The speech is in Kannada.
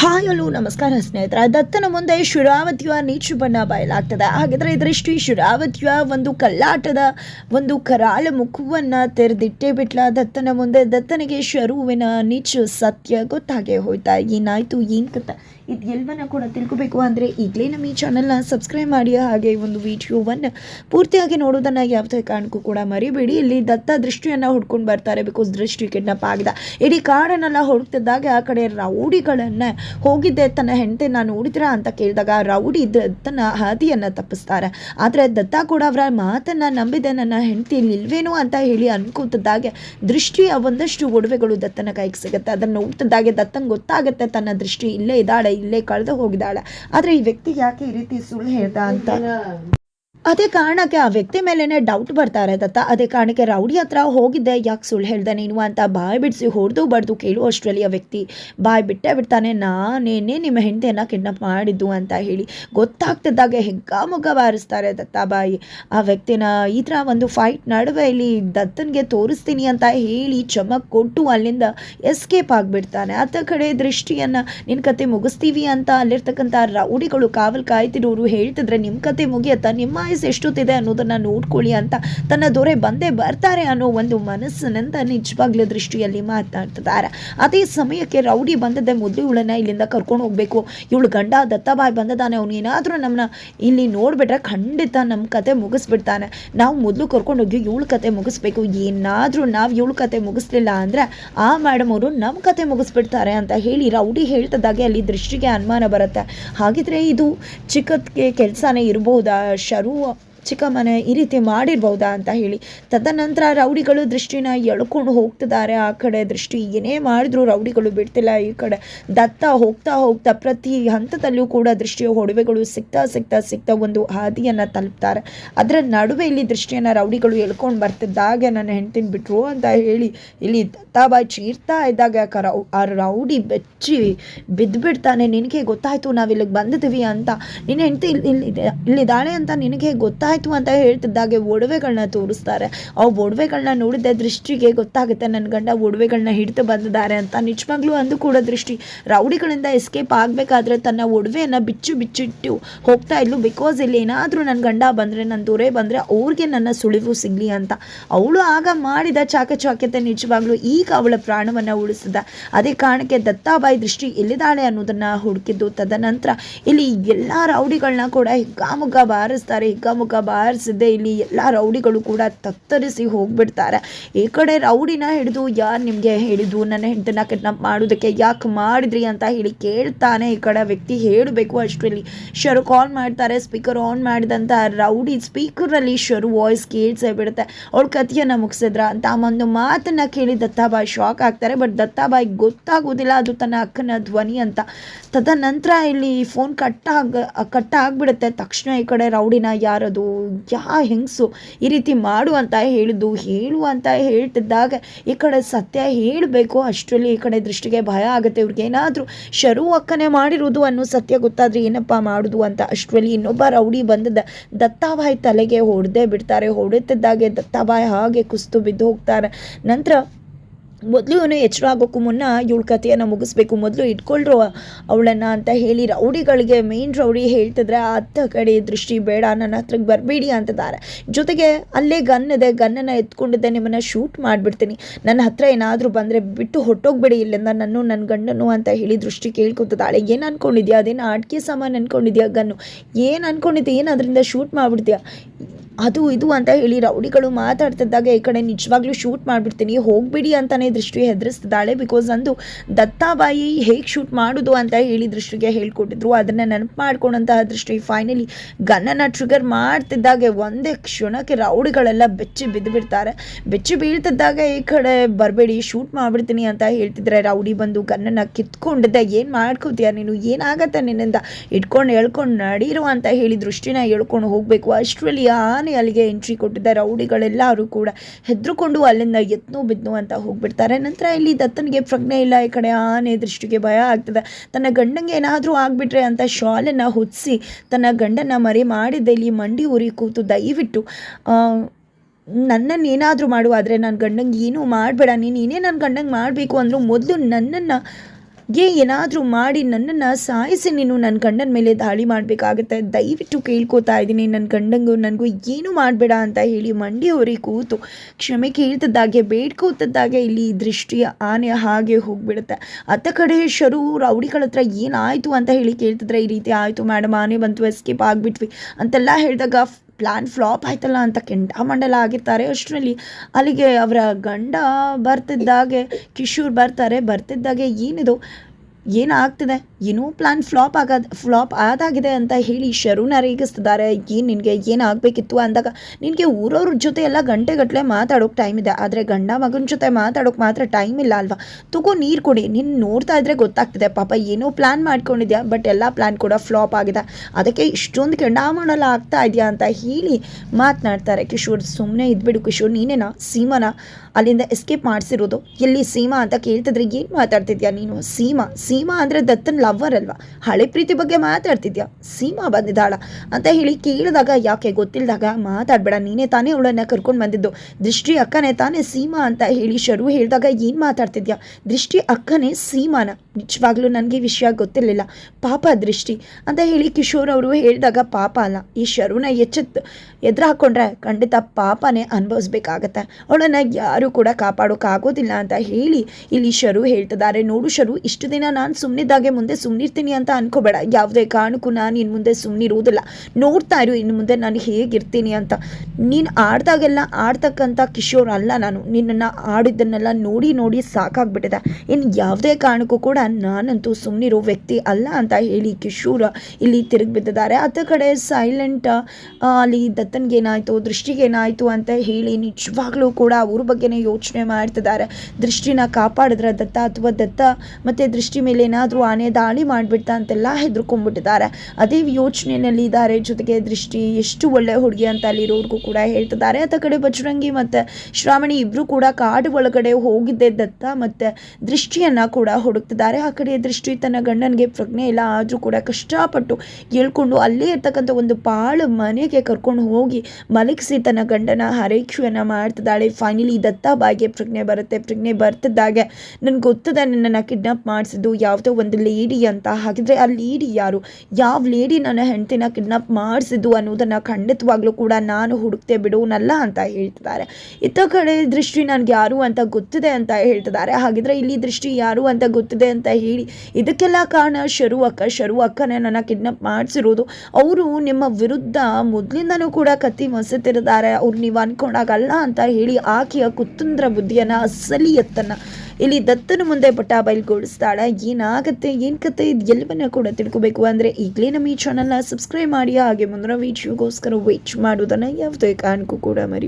ಹಾಯ್ ಹಲೋ ನಮಸ್ಕಾರ ಸ್ನೇಹಿತರೆ. ದತ್ತನ ಮುಂದೆ ಶುರಾವತಿಯ ನೀಚು ಬಣ್ಣ ಬಯಲಾಗ್ತದೆ. ಹಾಗಿದ್ರೆ ಇದರಷ್ಟು ಶುರಾವತಿಯ ಒಂದು ಕಲ್ಲಾಟದ ಒಂದು ಕರಾಳ ಮುಖವನ್ನು ತೆರೆದಿಟ್ಟೇ ಬಿಟ್ಲ. ದತ್ತನ ಮುಂದೆ ದತ್ತನಿಗೆ ಶರುವಿನ ನೀಚು ಸತ್ಯ ಗೊತ್ತಾಗೆ ಹೋಯ್ತಾ. ಏನಾಯ್ತು, ಏನು ಕಥ? ಇದು ಎಲ್ಲವನ್ನ ಕೂಡ ತಿಳ್ಕೊಬೇಕು ಅಂದರೆ ಈಗಲೇ ನಮ್ಮ ಈ ಚಾನಲ್ನ ಸಬ್ಸ್ಕ್ರೈಬ್ ಮಾಡಿ. ಹಾಗೆ ಒಂದು ವಿಡಿಯೋವನ್ನು ಪೂರ್ತಿಯಾಗಿ ನೋಡೋದನ್ನು ಯಾವುದೇ ಕಾರಣಕ್ಕೂ ಕೂಡ ಮರಿಬೇಡಿ. ಇಲ್ಲಿ ದತ್ತ ದೃಷ್ಟಿಯನ್ನು ಹುಡ್ಕೊಂಡು ಬರ್ತಾರೆ ಬಿಕಾಸ್ ದೃಷ್ಟಿ ಕಿಡ್ನಾಪ್ ಆಗಿದೆ ಇಡೀ ಕಾಡನ್ನೆಲ್ಲ ಹುಡುಕ್ತಿದ್ದಾಗ ಆ ಕಡೆ ರೌಡಿಗಳನ್ನು ಹೋಗಿದ್ದೆ, ತನ್ನ ಹೆಂಡತಿನ ನೋಡಿದ್ರಾ ಅಂತ ಕೇಳಿದಾಗ ರೌಡಿ ದತ್ತನ ಹಾದಿಯನ್ನು ತಪ್ಪಿಸ್ತಾರೆ. ಆದರೆ ದತ್ತ ಕೂಡ ಅವರ ಮಾತನ್ನು ನಂಬಿದೆ, ನನ್ನ ಹೆಂಡತಿ ನಿಲ್ವೇನೋ ಅಂತ ಹೇಳಿ ಅನ್ಕೋತಿದ್ದಾಗೆ ದೃಷ್ಟಿಯ ಒಂದಷ್ಟು ಒಡವೆಗಳು ದತ್ತನ ಕೈಗೆ ಸಿಗುತ್ತೆ. ಅದನ್ನು ನೋಡ್ತಿದ್ದಾಗೆ ದತ್ತಂಗೆ ಗೊತ್ತಾಗುತ್ತೆ, ತನ್ನ ದೃಷ್ಟಿ ಇಲ್ಲೇ ಇದ್ದಾಳೆ, ಇಲ್ಲೇ ಕಳೆದು ಹೋಗಿದ್ದಾಳೆ. ಆದರೆ ಈ ವ್ಯಕ್ತಿ ಯಾಕೆ ಈ ರೀತಿ ಸುಳ್ಳು ಹೇಳ್ದ ಅಂತ? ಅದೇ ಕಾರಣಕ್ಕೆ ಆ ವ್ಯಕ್ತಿ ಮೇಲೇನೆ ಡೌಟ್ ಬರ್ತಾರೆ ದತ್ತ ಅದೇ ಕಾರಣಕ್ಕೆ ರೌಡಿ ಹತ್ರ ಹೋಗಿದ್ದೆ. ಯಾಕೆ ಸುಳ್ಳು ಹೇಳ್ದೆ ನೀನು ಅಂತ ಬಾಯ್ ಬಿಡಿಸಿ ಹೊಡೆದು ಬಡ್ದು ಕೇಳುವಷ್ಟರಲ್ಲಿ ಆ ವ್ಯಕ್ತಿ. ಬಾಯ್ ಬಿಟ್ಟೇ ಬಿಡ್ತಾನೆ, ನಾನೇನೇ ನಿಮ್ಮ ಹೆಂಡತಿಯನ್ನು ಕಿಡ್ನಾಪ್ ಮಾಡಿದ್ದು ಅಂತ ಹೇಳಿ ಗೊತ್ತಾಗ್ತಿದ್ದಾಗ ಹೆಗ್ಗಾಮುಗ್ಗ ಬಾರಿಸ್ತಾರೆ ದತ್ತ ಬಾಯಿ. ಆ ವ್ಯಕ್ತಿನ ಈ ಥರ ಒಂದು ಫೈಟ್ ನಡುವೆ ಇಲ್ಲಿ ದತ್ತನಿಗೆ ತೋರಿಸ್ತೀನಿ ಅಂತ ಹೇಳಿ ಚಮಕ್ ಕೊಟ್ಟು ಅಲ್ಲಿಂದ ಎಸ್ಕೇಪ್ ಆಗಿಬಿಡ್ತಾನೆ. ಆತ ಕಡೆ ದೃಷ್ಟಿಯನ್ನು ನಿನ್ನ ಕತೆ ಮುಗಿಸ್ತೀವಿ ಅಂತ ಅಲ್ಲಿರ್ತಕ್ಕಂಥ ರೌಡಿಗಳು ಕಾವಲ್ ಕಾಯ್ತಿರೋರು ಹೇಳ್ತಿದ್ರೆ ನಿಮ್ಮ ಕತೆ ಮುಗಿಯತ್ತ. ನಿಮ್ಮ ಆಯಸ್ಸು ಎಷ್ಟೊತ್ತಿದೆ ಅನ್ನೋದನ್ನು ನೋಡ್ಕೊಳ್ಳಿ ಅಂತ ತನ್ನ ದೊರೆ ಬಂದೇ ಬರ್ತಾರೆ ಅನ್ನೋ ಒಂದು ಮನಸ್ಸಿನಿಂದ ನಿಜವಾಗ್ಲೂ ದೃಷ್ಟಿಯಲ್ಲಿ ಮಾತನಾಡ್ತಿದ್ದಾರೆ ಅದೇ ಸಮಯಕ್ಕೆ ರೌಡಿ ಬಂದದ್ದೆ ಮೊದಲು ಇವಳನ್ನ ಇಲ್ಲಿಂದ ಕರ್ಕೊಂಡು ಹೋಗ್ಬೇಕು. ಇವಳು ಗಂಡ ದತ್ತಬಾಯ್ ಬಂದದಾನೆ ಅವ್ನು ಏನಾದರೂ ನಮ್ಮನ್ನ ಇಲ್ಲಿ ನೋಡಿಬಿಟ್ರೆ ಖಂಡಿತ ನಮ್ಮ ಕತೆ ಮುಗಿಸ್ಬಿಡ್ತಾನೆ. ನಾವು ಮೊದಲು ಕರ್ಕೊಂಡು ಹೋಗಿ ಇವಳ ಕತೆ ಮುಗಿಸ್ಬೇಕು. ಏನಾದರೂ ನಾವು ಇವಳ ಕತೆ ಮುಗಿಸ್ಲಿಲ್ಲ ಅಂದರೆ ಆ ಮೇಡಮ್ ಅವರು ನಮ್ಮ ಕತೆ ಮುಗಿಸ್ಬಿಡ್ತಾರೆ ಅಂತ ಹೇಳಿ ರೌಡಿ ಹೇಳ್ತಿದ್ದಾಗೆ ಅಲ್ಲಿ ದೃಷ್ಟಿಗೆ ಅನುಮಾನ ಬರುತ್ತೆ. ಹಾಗಿದ್ರೆ ಇದು ಚಿಕ್ಕದಕ್ಕೆ ಕೆಲಸನೇ ಇರಬಹುದಾ ಶರು? cool. ಮನೆ ಈ ರೀತಿ ಮಾಡಿರ್ಬೋದಾ ಅಂತ ಹೇಳಿ. ತದನಂತರ ರೌಡಿಗಳು ದೃಷ್ಟಿನ ಎಳ್ಕೊಂಡು ಹೋಗ್ತಿದ್ದಾರೆ. ಆ ಕಡೆ ದೃಷ್ಟಿ ಏನೇ ಮಾಡಿದ್ರು ರೌಡಿಗಳು ಬಿಡ್ತಿಲ್ಲ. ಈ ಕಡೆ ದತ್ತ ಹೋಗ್ತಾ ಹೋಗ್ತಾ ಪ್ರತಿ ಹಂತದಲ್ಲೂ ಕೂಡ ದೃಷ್ಟಿಯ ಒಡವೆಗಳು ಸಿಗ್ತಾ ಸಿಗ್ತಾ ಸಿಗ್ತಾ ಒಂದು ಹಾದಿಯನ್ನು ತಲುಪ್ತಾರೆ. ಅದರ ನಡುವೆ ಇಲ್ಲಿ ದೃಷ್ಟಿಯನ್ನು ರೌಡಿಗಳು ಎಳ್ಕೊಂಡು ಬರ್ತಿದ್ದಾಗ ನನ್ನ ಹೆಂಡ್ತಿನ ಬಿಟ್ರು ಅಂತ ಹೇಳಿ ಇಲ್ಲಿ ದತ್ತಾಬಾಯಿ ಚೀರ್ತಾ ಇದ್ದಾಗ ಆ ರೌಡಿ ಬೆಚ್ಚಿ ಬಿದ್ದುಬಿಡ್ತಾನೆ ನಿನಗೆ ಗೊತ್ತಾಯಿತು ನಾವು ಇಲ್ಲಿಗೆ ಬಂದಿದ್ದೀವಿ ಅಂತ. ನಿನ್ನ ಹೆಂಡ್ತಿ ಇಲ್ಲಿ ಇಲ್ಲಿದೆ ಇಲ್ಲಿದ್ದಾಳೆ ಅಂತ ನಿನಗೆ ಗೊತ್ತಾಯ್ತು. ಅಂತ ಹೇಳ್ತಿದ್ದಾಗೆ ಒಡವೆಗಳನ್ನ ತೋರಿಸ್ತಾರೆ. ಆ ಒಡವೆಗಳನ್ನ ನೋಡಿದ ದೃಷ್ಟಿಗೆ ಗೊತ್ತಾಗುತ್ತೆ ನನ್ನ ಗಂಡ ಒಡವೆಗಳನ್ನ ಹಿಡಿದು ಬಂದಿದ್ದಾರೆ ಅಂತ. ನಿಜವಾಗ್ಲೂ ಅಂದು ಕೂಡ ದೃಷ್ಟಿ. ರೌಡಿಗಳಿಂದ ಎಸ್ಕೇಪ್ ಆಗಬೇಕಾದ್ರೆ ತನ್ನ ಒಡವೆಯನ್ನು ಬಿಚ್ಚು ಬಿಚ್ಚಿಟ್ಟು ಹೋಗ್ತಾ ಇದ್ಲು. ಬಿಕಾಸ್ ಇಲ್ಲಿ ಏನಾದರೂ ನನ್ನ ಗಂಡ ಬಂದರೆ ನನ್ನ ದೊರೆ ಬಂದರೆ ಅವ್ರಿಗೆ ನನ್ನ ಸುಳಿವು ಸಿಗಲಿ ಅಂತ. ಅವಳು ಆಗ ಮಾಡಿದ ಚಾಕಚಾಕ್ಯತೆ ನಿಜವಾಗ್ಲೂ ಈಗ ಅವಳ ಪ್ರಾಣವನ್ನು ಉಳಿಸಿದ. ಅದೇ ಕಾರಣಕ್ಕೆ ದತ್ತಾಬಾಯಿ ದೃಷ್ಟಿ ಎಲ್ಲಿದ್ದಾಳೆ ಅನ್ನೋದನ್ನು ಹುಡುಕಿದ್ದು ತದನಂತರ ಇಲ್ಲಿ ಎಲ್ಲ ರೌಡಿಗಳನ್ನ ಕೂಡ ಹಿಗ್ಗಾಮುಗ್ಗ ಬಾರಿಸ್ತಾರೆ. ಹಿಗ್ಗಾಮುಗ್ಗ ಬಾರಿಸಿದ್ದೆ ಇಲ್ಲಿ ಎಲ್ಲ ರೌಡಿಗಳು ಕೂಡ ತತ್ತರಿಸಿ ಹೋಗ್ಬಿಡ್ತಾರೆ. ಈ ಕಡೆ ರೌಡಿನ ಹಿಡಿದು ಯಾರು ನಿಮಗೆ ಹೇಳಿದ್ದು? ನನ್ನ ಹೆಂಡತಿನ ಕಿಡ್ನಾಪ್ ಮಾಡೋದಕ್ಕೆ ಯಾಕೆ ಮಾಡಿದ್ರಿ ಅಂತ ಹೇಳಿ ಕೇಳ್ತಾನೆ ಈ ಕಡೆ ವ್ಯಕ್ತಿ ಹೇಳಬೇಕು ಅಷ್ಟರಲ್ಲಿ. ಶರು ಕಾಲ್ ಮಾಡ್ತಾರೆ ಸ್ಪೀಕರ್ ಆನ್ ಮಾಡಿದಂಥ ರೌಡಿ ಸ್ಪೀಕರಲ್ಲಿ ಶರು ವಾಯ್ಸ್ ಕೇಳಿಸೇ ಬಿಡುತ್ತೆ. ಅವಳ ಕಥೆಯನ್ನು ಮುಗಿಸಿದ್ರ ಅಂತ ಒಂದು ಮಾತನ್ನು ಕೇಳಿ ದತ್ತಾಬಾಯಿ ಶಾಕ್ ಆಗ್ತಾರೆ. ಬಟ್ ದತ್ತಾಬಾಯಿ ಗೊತ್ತಾಗೋದಿಲ್ಲ, ಅದು ತನ್ನ ಅಕ್ಕನ ಧ್ವನಿ ಅಂತ. ತದನಂತರ ಇಲ್ಲಿ ಫೋನ್ ಕಟ್ ಆಗ ಕಟ್ ಆಗಿಬಿಡುತ್ತೆ. ತಕ್ಷಣ ಈ ಕಡೆ ರೌಡಿನ ಯಾರದು, ಯಾ ಹೆಂಗಸು ಈ ರೀತಿ ಮಾಡು ಅಂತ ಹೇಳಿದ್ದು, ಹೇಳು ಅಂತ ಹೇಳ್ತಿದ್ದಾಗ ಈ ಕಡೆ ಸತ್ಯ ಹೇಳಬೇಕು. ಅಷ್ಟರಲ್ಲಿ ಈ ಕಡೆ ದೃಷ್ಟಿಗೆ ಭಯ ಆಗುತ್ತೆ. ಇವ್ರಿಗೆ ಏನಾದರೂ ಶರು ಅಕ್ಕನೆ ಮಾಡಿರೋದು ಅನ್ನೋ ಸತ್ಯ ಗೊತ್ತಾದ್ರೆ ಏನಪ್ಪ ಮಾಡೋದು ಅಂತ ಅಷ್ಟರಲ್ಲಿ ಇನ್ನೊಬ್ಬ ರೌಡಿ ಬಂದದ. ದತ್ತಾಬಾಯಿ ತಲೆಗೆ ಹೊಡೆದೇ ಬಿಡ್ತಾರೆ. ಹೊಡೆತಿದ್ದಾಗೆ ದತ್ತಾಬಾಯಿ ಹಾಗೆ ಕುಸ್ತು ಬಿದ್ದು ಹೋಗ್ತಾರೆ. ನಂತರ ಮೊದಲು ಇವನು ಎಚ್ಚರ ಆಗೋಕ್ಕೂ ಮುನ್ನ ಇವಳ ಕಥೆಯನ್ನು ಮುಗಿಸ್ಬೇಕು, ಮೊದಲು ಇಟ್ಕೊಳ್ರು ಅವಳನ್ನು ಅಂತ ಹೇಳಿ ರೌಡಿಗಳಿಗೆ ಮೇನ್ ರೌಡಿ ಹೇಳ್ತಿದ್ರೆ, ಅತ್ತ ಕಡೆ ದೃಷ್ಟಿ ಬೇಡ, ನನ್ನ ಹತ್ರಕ್ಕೆ ಬರಬೇಡಿ ಅಂತಿದ್ದಾರೆ ಜೊತೆಗೆ ಅಲ್ಲೇ ಗನ್ ಇದೆ ಗನ್ನನ್ನು ಎತ್ಕೊಂಡಿದ್ದೆ, ನಿಮ್ಮನ್ನು ಶೂಟ್ ಮಾಡಿಬಿಡ್ತೀನಿ. ನನ್ನ ಹತ್ರ ಏನಾದರೂ ಬಂದರೆ ಬಿಟ್ಟು ಹೊಟ್ಟೋಗ್ಬೇಡಿ ಇಲ್ಲಿಂದ ನಾನು ನನ್ನ ಗಂಡನು ಅಂತ ಹೇಳಿ ದೃಷ್ಟಿ ಕೇಳ್ಕೊತಿದ್ದಾಳೆ ಏನು ಅಂದ್ಕೊಂಡಿದ್ಯಾ ಅದೇನು ಆಟಿಕೆ ಸಾಮಾನು ಅಂದ್ಕೊಂಡಿದ್ಯಾ ಗನ್ನು ಏನು ಅಂದ್ಕೊಂಡಿದ್ದೆ ಏನು ಅದರಿಂದ ಶೂಟ್ ಮಾಡಿಬಿಡ್ತೀಯಾ? ಅದು ಇದು ಅಂತ ಹೇಳಿ ರೌಡಿಗಳು ಮಾತಾಡ್ತಿದ್ದಾಗ ಈ ಕಡೆ ನಿಜವಾಗ್ಲೂ ಶೂಟ್ ಮಾಡಿಬಿಡ್ತೀನಿ, ಹೋಗ್ಬಿಡಿ ಅಂತಲೇ ದೃಷ್ಟಿ ಹೆದರಿಸ್ತಿದ್ದಾಳೆ. ಬಿಕಾಸ್ ಅಂದು ದತ್ತಾಬಾಯಿ ಹೇಗೆ ಶೂಟ್ ಮಾಡೋದು ಅಂತ ಹೇಳಿ ದೃಷ್ಟಿಗೆ ಹೇಳ್ಕೊಟ್ಟಿದ್ರು. ಅದನ್ನು ನೆನಪು ಮಾಡ್ಕೊಂಡಂತಹ ದೃಷ್ಟಿ ಫೈನಲಿ ಗನ್ನನ್ನು ಟ್ರಿಗರ್ ಮಾಡ್ತಿದ್ದಾಗ. ಒಂದೇ ಕ್ಷಣಕ್ಕೆ ರೌಡಿಗಳೆಲ್ಲ ಬೆಚ್ಚಿ ಬಿದ್ದು ಬಿಡ್ತಾರೆ ಬೆಚ್ಚಿ ಬೀಳ್ತಿದ್ದಾಗ ಈ ಕಡೆ ಬರಬೇಡಿ ಶೂಟ್ ಮಾಡಿಬಿಡ್ತೀನಿ ಅಂತ ಹೇಳ್ತಿದ್ರೆ ರೌಡಿ ಬಂದು ಗನ್ನನ್ನು ಕಿತ್ಕೊಂಡಿದ್ದೆ. ಏನು ಮಾಡ್ಕೋತೀಯ ನೀನು? ಏನಾಗತ್ತೆ ನಿನ್ನಿಂದ? ಇಟ್ಕೊಂಡು ಎಳ್ಕೊಂಡು ನಡೀರು ಅಂತ ಹೇಳಿ ದೃಷ್ಟಿನ ಹೇಳ್ಕೊಂಡು ಹೋಗಬೇಕು. ಅಷ್ಟರಲ್ಲಿ ಆನೆ ಅಲ್ಲಿಗೆ ಎಂಟ್ರಿ ಕೊಟ್ಟಿದ್ದ ರೌಡಿಗಳೆಲ್ಲರೂ ಕೂಡ ಹೆದ್ರುಕೊಂಡು ಅಲ್ಲಿಂದ ಎತ್ನು ಬಿದ್ನು ಅಂತ ಹೋಗ್ಬಿಡ್ತಾರೆ. ನಂತರ ಇಲ್ಲಿ ದತ್ತನಿಗೆ ಪ್ರಜ್ಞೆ ಇಲ್ಲ, ಈ ಕಡೆ ಆನೆ ದೃಷ್ಟಿಗೆ ಭಯ ಆಗ್ತದೆ. ತನ್ನ ಗಂಡಂಗೆ ಏನಾದರೂ ಆಗಿಬಿಟ್ರೆ ಅಂತ ಶಾಲನ್ನು ಹೊದಿಸಿ ತನ್ನ ಗಂಡನ ಮರೆ ಮಾಡಿದ್ದೆ ಇಲ್ಲಿ ಮಂಡಿ ಉರಿ ಕೂತು ದಯವಿಟ್ಟು ನನ್ನನ್ನು ಏನಾದರೂ ಮಾಡು, ಆದರೆ ನನ್ನ ಗಂಡಂಗೆ ಏನೂ ಮಾಡಬೇಡ. ನೀನು ಏನೇ ನನ್ನ ಗಂಡಂಗೆ ಮಾಡಬೇಕು ಅಂದರೂ ಮೊದಲು ನನ್ನನ್ನು ಏ ಏನಾದರೂ ಮಾಡಿ ನನ್ನನ್ನು ಸಾಯಿಸಿ ನೀನು ನನ್ನ ಗಂಡನ ಮೇಲೆ ದಾಳಿ ಮಾಡಬೇಕಾಗತ್ತೆ. ದಯವಿಟ್ಟು ಕೇಳ್ಕೊತಾ ಇದ್ದೀನಿ. ನನ್ನ ಗಂಡಂಗೂ ನನಗೂ ಏನೂ ಮಾಡಬೇಡ ಅಂತ ಹೇಳಿ ಮಂಡಿ ಹೊರಿ ಕೂತು ಕ್ಷಮೆ ಕೇಳ್ತಿದ್ದಾಗೆ ಬೇಡ್ಕೋತಿದ್ದಾಗೆ ಇಲ್ಲಿ ದೃಷ್ಟಿಯ ಆನೆ ಹಾಗೆ ಹೋಗ್ಬಿಡುತ್ತೆ. ಅತ್ತ ಕಡೆ ಶರು, ರೌಡಿಗಳ ಹತ್ರ ಏನಾಯಿತು ಅಂತ ಹೇಳಿ ಕೇಳ್ತಿದ್ರೆ ಈ ರೀತಿ ಆಯಿತು, ಮೇಡಮ್, ಆನೆ ಬಂತು ಎಸ್ಕೇಪ್ ಆಗಿಬಿಟ್ವಿ ಅಂತೆಲ್ಲ ಹೇಳಿದಾಗ ಪ್ಲ್ಯಾನ್ ಫ್ಲಾಪ್ ಆಯ್ತಲ್ಲ ಅಂತ ಕೆಂಡಾಮಂಡಲ ಆಗಿರ್ತಾರೆ. ಅಷ್ಟರಲ್ಲಿ ಅಲ್ಲಿಗೆ ಅವರ ಗಂಡ ಬರ್ತಿದ್ದಾಗೆ, ಕಿಶೋರ್ ಬರ್ತಾರೆ. ಬರ್ತಿದ್ದಾಗೆ ಏನಿದು? ಏನಾಗ್ತಿದೆ? ಏನೋ ಪ್ಲ್ಯಾನ್ ಫ್ಲಾಪ್ ಆಗೋದು ಫ್ಲಾಪ್ ಆದಾಗಿದೆ ಅಂತ ಹೇಳಿ ಶರುನ ರೇಗಿಸ್ತಿದ್ದಾರೆ ಏನು ನಿನಗೆ ಏನಾಗಬೇಕಿತ್ತು ಅಂದಾಗ, ನಿನಗೆ ಊರವ್ರ ಜೊತೆ ಎಲ್ಲ ಗಂಟೆಗಟ್ಟಲೆ ಮಾತಾಡೋಕೆ ಟೈಮ್ ಇದೆ. ಆದರೆ ಗಂಡ ಮಗನ ಜೊತೆ ಮಾತಾಡೋಕೆ ಮಾತ್ರ ಟೈಮ್ ಇಲ್ಲ ಅಲ್ವಾ? ತಗೋ ನೀರು ಕೊಡಿ. ನಿನ್ನ ನೋಡ್ತಾ ಇದ್ರೆ ಗೊತ್ತಾಗ್ತಿದೆ. ಪಾಪ ಏನೋ ಪ್ಲ್ಯಾನ್ ಮಾಡ್ಕೊಂಡಿದ್ಯಾ ಬಟ್ ಎಲ್ಲ ಪ್ಲ್ಯಾನ್ ಕೂಡ ಫ್ಲಾಪ್ ಆಗಿದೆ. ಅದಕ್ಕೆ ಇಷ್ಟೊಂದು ಕೆಂಡಾಮಣಲ ಆಗ್ತಾ ಇದೆಯಾ ಅಂತ ಹೇಳಿ ಮಾತನಾಡ್ತಾರೆ ಕಿಶೋರ್. ಸುಮ್ಮನೆ ಇದ್ಬಿಡು ಕಿಶೋರ್. ನೀನೇನಾ? ಸೀಮಾನ? ಅಲ್ಲಿಂದ ಎಸ್ಕೇಪ್ ಮಾಡಿಸಿರೋದು? ಎಲ್ಲಿ ಸೀಮಾ ಅಂತ ಕೇಳ್ತಿದ್ರೆ ಏನು ಮಾತಾಡ್ತಿದ್ಯಾ ನೀನು? ಸೀಮಾ ಸೀಮಾ. ಅಂದರೆ ದತ್ತನ್ ಲವ್ವರ್ ಅಲ್ವಾ? ಹಳೆ ಪ್ರೀತಿ ಬಗ್ಗೆ ಮಾತಾಡ್ತಿದ್ಯಾ? ಸೀಮಾ ಬಂದಿದ್ದಾಳ ಅಂತ ಹೇಳಿ ಕೇಳಿದಾಗ, ಯಾಕೆ ಗೊತ್ತಿಲ್ಲದಾಗ ಮಾತಾಡಬೇಡ, ನೀನೇ ತಾನೇ ಅವಳನ್ನು ಕರ್ಕೊಂಡು ಬಂದಿದ್ದು. ದೃಷ್ಟಿ ಅಕ್ಕನೇ ತಾನೇ ಸೀಮಾ ಅಂತ ಹೇಳಿ ಶರು ಹೇಳಿದಾಗ ಏನು ಮಾತಾಡ್ತಿದ್ಯಾ? ದೃಷ್ಟಿ ಅಕ್ಕನೇ ಸೀಮಾನ. ನಿಜವಾಗ್ಲೂ ನನಗೆ ವಿಷಯ ಗೊತ್ತಿರಲಿಲ್ಲ. ಪಾಪ ದೃಷ್ಟಿ ಅಂತ ಹೇಳಿ ಕಿಶೋರ್ ಅವರು ಹೇಳಿದಾಗ ಪಾಪ ಅಲ್ಲ. ಈ ಶರುನ ಎಚ್ಚೆತ್ತು ಎದುರು ಹಾಕ್ಕೊಂಡ್ರೆ ಖಂಡಿತ ಪಾಪನೇ ಅನುಭವಿಸ್ಬೇಕಾಗತ್ತೆ. ಅವಳನ್ನು ಯಾರೂ ಕೂಡ ಕಾಪಾಡೋಕ್ಕಾಗೋದಿಲ್ಲ ಅಂತ ಹೇಳಿ ಇಲ್ಲಿ ಶರು ಹೇಳ್ತಿದ್ದಾರೆ. ನೋಡು ಶರು, ಇಷ್ಟು ದಿನ ನಾನು ಸುಮ್ಮನಿದ್ದಾಗೆ ಮುಂದೆ ಸುಮ್ಮನಿರ್ತೀನಿ ಅಂತ ಅನ್ಕೋಬೇಡ. ಯಾವುದೇ ಕಾರಣಕ್ಕೂ ನಾನು ಇನ್ನು ಮುಂದೆ ಸುಮ್ಮನಿರುವುದಿಲ್ಲ ನೋಡ್ತಾ ಇರು ಇನ್ನು ಮುಂದೆ ನಾನು ಹೇಗಿರ್ತೀನಿ ಅಂತ. ನೀನು ಆಡ್ದಾಗೆಲ್ಲ ಆಡ್ತಕ್ಕಂಥ ಕಿಶೋರ್ ಅಲ್ಲ ನಾನು. ನಿನ್ನನ್ನು ಆಡಿದ್ದನ್ನೆಲ್ಲ ನೋಡಿ ನೋಡಿ ಸಾಕಾಗ್ಬಿಟ್ಟಿದೆ. ಇನ್ನು ಯಾವುದೇ ಕಾರಣಕ್ಕೂ ಕೂಡ ನಾನಂತೂ ಸುಮ್ಮನಿರೋ ವ್ಯಕ್ತಿ ಅಲ್ಲ ಅಂತ ಹೇಳಿ ಕಿಶೋರ್ ಇಲ್ಲಿ ತಿರುಗಿ ಬಿದ್ದಿದ್ದಾರೆ. ಕಡೆ ಸೈಲೆಂಟ್ ಅಲ್ಲಿ ದತ್ತನ್ಗೇನಾಯಿತು ದೃಷ್ಟಿಗೇನಾಯಿತು ಅಂತ ಹೇಳಿ ನಿಜವಾಗ್ಲೂ ಕೂಡ ಅವ್ರ ಬಗ್ಗೆನೇ ಯೋಚನೆ ಮಾಡ್ತಿದ್ದಾರೆ. ದೃಷ್ಟಿನ ಕಾಪಾಡಿದ್ರೆ ದತ್ತ ಅಥವಾ ದತ್ತ ಮತ್ತು ದೃಷ್ಟಿ ಮೇಲೆ ಏನಾದರೂ ಆನೆ ದಾಳಿ ಮಾಡಿಬಿಡ್ತಾ ಅಂತೆಲ್ಲ ಹೆದರ್ಕೊಂಡ್ಬಿಟ್ಟಿದ್ದಾರೆ. ಅದೇ ಯೋಚನೆಯಲ್ಲಿ ಇದ್ದಾರೆ ಜೊತೆಗೆ ದೃಷ್ಟಿ ಎಷ್ಟು ಒಳ್ಳೆ ಹುಡುಗಿ ಅಂತ ಅಲ್ಲಿರೋರ್ಗೂ ಕೂಡ ಹೇಳ್ತಿದ್ದಾರೆ. ಆತ ಕಡೆ ಬಜರಂಗಿ ಮತ್ತು ಶ್ರಾವಣಿ ಇಬ್ಬರು ಕೂಡ ಕಾಡು ಒಳಗಡೆ ಹೋಗಿದ್ದೆ ದತ್ತ ಮತ್ತು ದೃಷ್ಟಿಯನ್ನು ಕೂಡ ಹುಡುಕ್ತಿದ್ದಾರೆ. ಆ ಕಡೆ ದೃಷ್ಟಿ ತನ್ನ ಗಂಡನಿಗೆ ಪ್ರಜ್ಞೆ ಇಲ್ಲ. ಆದರೂ ಕೂಡ ಕಷ್ಟಪಟ್ಟು ಹೇಳ್ಕೊಂಡು ಅಲ್ಲೇ ಇರ್ತಕ್ಕಂಥ ಒಂದು ಪಾಳು ಮನೆಗೆ ಕರ್ಕೊಂಡು ಹೋಗಿ ಮಲಗಿಸಿ ತನ್ನ ಗಂಡನ ಹರೈಕ್ಷೆಯನ್ನು ಮಾಡ್ತಿದ್ದಾಳೆ. ಫೈನಲಿ ದತ್ತ ಬಾಯಿಗೆ ಪ್ರಜ್ಞೆ ಬರುತ್ತೆ. ಪ್ರಜ್ಞೆ ಬರ್ತಿದ್ದಾಗೆ. ನನಗೆ ಗೊತ್ತದೆ ನನ್ನನ್ನು ಕಿಡ್ನಾಪ್ ಮಾಡಿಸಿದ್ದು. ಯಾವುದೋ ಒಂದು ಲೇಡಿ ಅಂತ. ಹಾಗಿದ್ರೆ ಆ ಲೇಡಿ ಯಾರು? ಯಾವ ಲೇಡಿ ನನ್ನ ಹೆಂಡತಿನ ಕಿಡ್ನಾಪ್ ಮಾಡಿಸಿದ್ದು ಅನ್ನೋದನ್ನು ಖಂಡಿತವಾಗ್ಲೂ ಕೂಡ ನಾನು ಹುಡುಕ್ತೆ ಬಿಡೋನಲ್ಲ ಅಂತ ಹೇಳ್ತಿದ್ದಾರೆ. ಇತ್ತ ಕಡೆ ದೃಷ್ಟಿ ನನಗೆ ಯಾರು ಅಂತ ಗೊತ್ತಿದೆ ಅಂತ ಹೇಳ್ತಿದ್ದಾರೆ. ಹಾಗಿದ್ರೆ ಇಲ್ಲಿ ದೃಷ್ಟಿ ಯಾರು ಅಂತ ಗೊತ್ತಿದೆ ಅಂತ ಹೇಳಿ ಇದಕ್ಕೆಲ್ಲ ಕಾರಣ ಶರು ಅಕ್ಕ ಶರು ಅಕ್ಕನೇ ನನ್ನ ಕಿಡ್ನಾಪ್ ಮಾಡಿಸಿರೋದು. ಅವರು ನಿಮ್ಮ ವಿರುದ್ಧ ಮೊದಲಿಂದನೂ ಕೂಡ ಕತ್ತಿ ಮಸೆತಿರಿದ್ದಾರೆ. ಅವ್ರು ನೀವು ಅನ್ಕೊಂಡಾಗಲ್ಲ ಅಂತ ಹೇಳಿ ಆಕೆಯ ಕುತಂತ್ರ ಬುದ್ಧಿಯನ್ನು ಅಸಲಿ ಎತ್ತನ್ನು ಇಲ್ಲಿ ದತ್ತನ ಮುಂದೆ ಪಟ್ಟ ಬಯಲ್ಗೊಳಿಸ್ತಾಳ ಏನಾಗುತ್ತೆ ಏನು ಕತೆ ಇದು ಎಲ್ಲವನ್ನ ಕೂಡ ತಿಳ್ಕೊಬೇಕು. ಅಂದರೆ ಈಗಲೇ ನಮ್ಮ ಈ ಚಾನಲ್ನ ಸಬ್ಸ್ಕ್ರೈಬ್ ಮಾಡಿ, ಹಾಗೆ ಮುಂದಿನ ವೀಡಿಯೋಗೋಸ್ಕರ ವೇಟ್ ಮಾಡೋದನ್ನ ಯಾವುದೇ ಕಾರಣಕ್ಕೂ ಕೂಡ ಮರಿ